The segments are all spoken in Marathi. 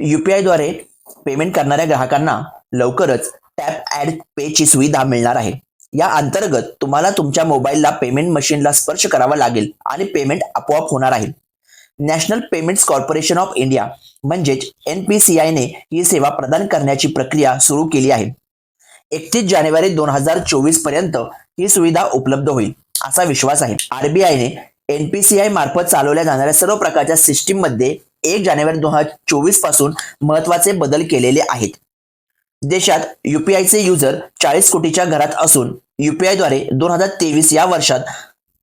युपीआयद्वारे पेमेंट करणाऱ्या ग्राहकांना लवकरच टॅप ॲड पेची सुविधा मिळणार आहे. या अंतर्गत तुम्हाला तुमच्या मोबाईलला पेमेंट मशीनला स्पर्श करावा लागेल आणि पेमेंट आपोआप होणार आहे. National payments corporation of India म्हणजेच एन पी सी आयने ही सेवा प्रदान करण्याची प्रक्रिया सुरू केली आहे. एकतीस जानेवारी दोन हजार चोवीसपर्यंत ही सुविधा उपलब्ध होईल असा विश्वास आहे. आरबीआयने एनपीसीआय मार्फत चालवल्या जाणाऱ्या सर्व प्रकारच्या सिस्टीममध्ये एक जानेवारी दोन हजार चोवीसपासून महत्त्वाचे बदल केलेले आहेत. देशात युपीआयचे युजर चाळीस कोटीच्या घरात असून युपीआयद्वारे दोन हजार तेवीस या वर्षात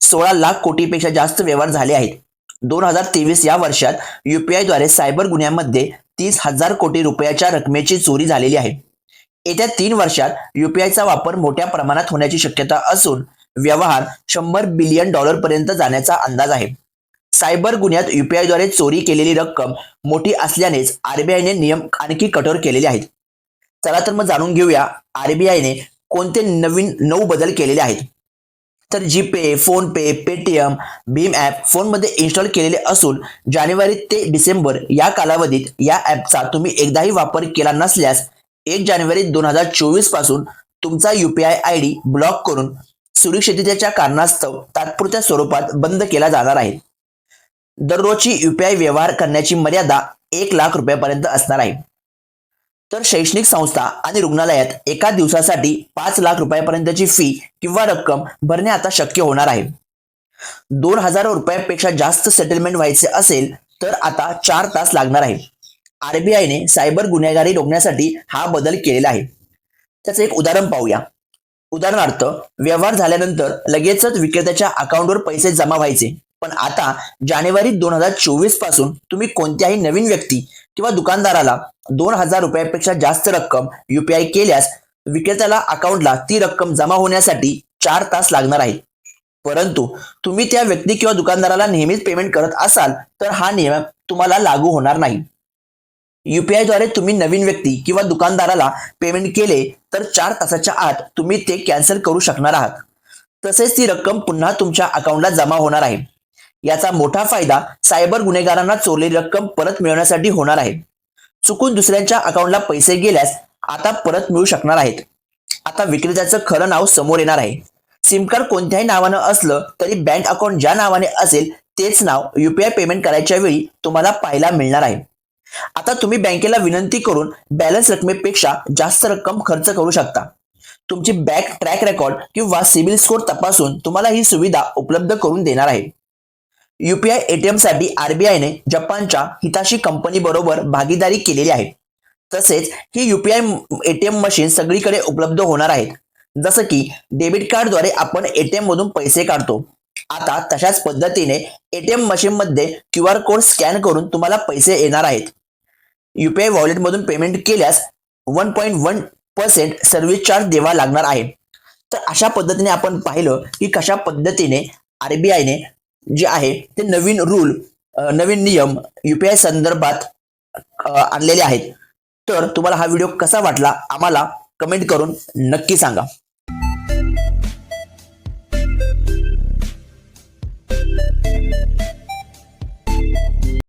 सोळा लाख कोटीपेक्षा जास्त व्यवहार झाले आहेत. दोन हजार तेवीस या वर्षात युपीआयद्वारे सायबर गुन्ह्यामध्ये तीस हजार कोटी रुपयाच्या रकमेची चोरी झालेली आहे. येत्या तीन वर्षात युपीआयचा वापर मोठ्या प्रमाणात होण्याची शक्यता असून व्यवहार शंभर बिलियन डॉलर पर्यंत जाण्याचा अंदाज आहे. सायबर गुन्ह्यात युपीआयद्वारे चोरी केलेली रक्कम मोठी असल्यानेच आरबीआयने नियम आणखी कठोर केलेले आहेत. चला तर मग जाणून घेऊया आरबीआयने कोणते नवीन नऊ बदल केलेले आहेत. तर जीपे फोनपे पेटीएम भीम ॲप फोनमध्ये इन्स्टॉल केलेले असून जानेवारी ते डिसेंबर या कालावधीत या ॲपचा तुम्ही एकदाही वापर केला नसल्यास एक जानेवारी दोन हजार चोवीसपासून तुमचा युपीआय आय डी ब्लॉक करून सुरक्षिततेच्या कारणास्तव तात्पुरत्या स्वरूपात बंद केला जाणार आहे. दररोजची युपीआय व्यवहार करण्याची मर्यादा एक लाख रुपयापर्यंत असणार आहे. तर शैक्षणिक संस्था आणि रुग्णालयात एका दिवसासाठी पाच लाख रुपयापर्यंतची फी किंवा रक्कम भरणे आता शक्य होणार आहे. दोन हजार रुपयापेक्षा जास्त सेटलमेंट व्हायचे असेल तर आता चार तास लागणार आहे. आरबीआयने सायबर गुन्हेगारी रोखण्यासाठी हा बदल केलेला आहे. त्याचं एक उदाहरण पाहूया. उदाहरणार्थ व्यवहार झाल्यानंतर लगेचच विक्रेत्याच्या अकाउंटवर पैसे जमा व्हायचे. पण आता जानेवारी दोन हजार चोवीसपासून तुम्ही कोणत्याही नवीन व्यक्ती किंवा दुकानदाराला दोन हजार रुपयापेक्षा जास्त रक्कम युपीआय केल्यास विक्रेत्याला अकाउंटला ती रक्कम जमा होण्यासाठी चार तास लागणार आहे. परंतु तुम्ही त्या व्यक्ती किंवा दुकानदाराला नेहमीच पेमेंट करत असाल तर हा नियम तुम्हाला लागू होणार नाही. युपीआयद्वारे तुम्ही नवीन व्यक्ती किंवा दुकानदाराला पेमेंट केले तर चार तासाच्या आत तुम्ही ते कॅन्सल करू शकणार आहात. तसेच ती रक्कम पुन्हा तुमच्या अकाउंटला जमा होणार आहे. याचा मोठा फायदा सायबर गुन्हेगारांना चोरलेली रक्कम परत मिळवण्यासाठी होणार आहे. चुकून दुसऱ्यांच्या अकाउंटला पैसे गेल्यास आता परत मिळू शकणार आहेत. आता विक्रेत्याचं खरं नाव समोर येणार आहे. सिम कार्ड कोणत्याही नावानं असलं तरी बँक अकाउंट ज्या नावाने असेल तेच नाव युपीआय पेमेंट करायच्या वेळी तुम्हाला पाहायला मिळणार आहे. आता तुम्ही बँकेला विनंती करून बॅलन्स रकमेपेक्षा जास्त रक्कम खर्च करू शकता. तुमची बँक ट्रॅक रेकॉर्ड किंवा सिबिल स्कोर तपासून तुम्हाला ही सुविधा उपलब्ध करून देणार आहे. युपीआय एटीएमसाठी आरबीआयने जपानच्या हिताशी कंपनी बरोबर भागीदारी केलेली आहे. तसेच ही युपीआय एटीएम मशीन सगळीकडे उपलब्ध होणार आहेत. जसं की डेबिट कार्डद्वारे आपण एटीएम मधून पैसे काढतो. आता तशाच पद्धतीने एटीएम मशीन मध्ये क्यू आर कोड स्कॅन करून तुम्हाला पैसे येणार आहेत. युपीआय वॉलेट मधून पेमेंट केल्यास one point one percent service charge द्यावा लागणार आहे. तर अशा पद्धतीने आपण पाहिलं की कशा पद्धतीने आरबीआयने जे आहे ते नवीन रूल नवीन नियम युपीआय संदर्भात आणलेले आहेत. तर तुम्हाला हा व्हिडिओ कसा वाटला आम्हाला कमेंट करून नक्की सांगा.